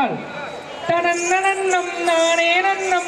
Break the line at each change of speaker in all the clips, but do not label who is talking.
കേട്ടാൽ തടന്നടന്നം നാണേടന്നം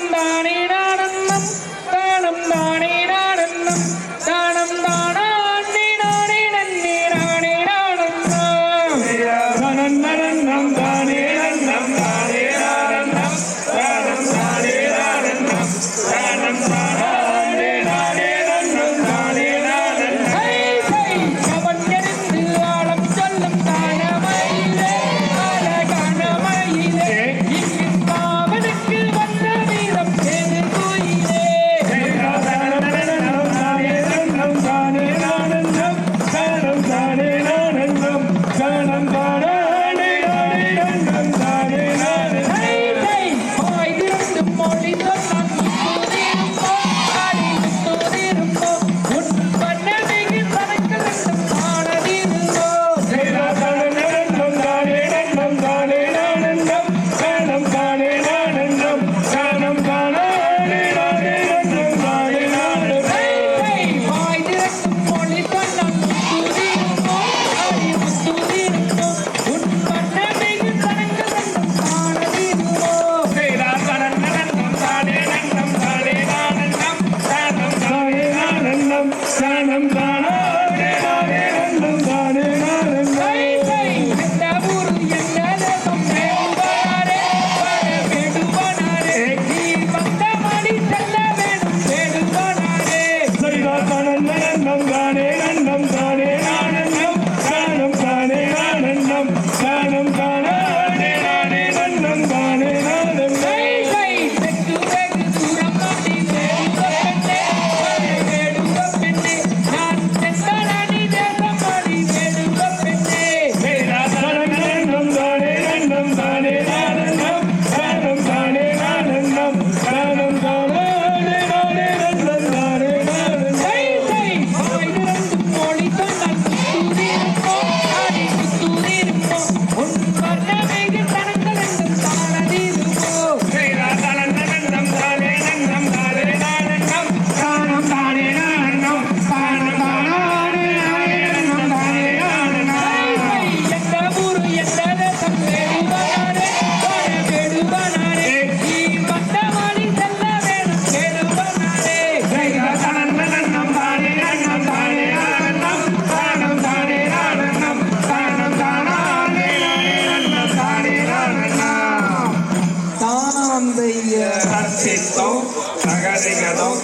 சத்தித்தோம் நகரிகதோம்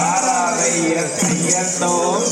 ஆராதைய செய்யத்தோம்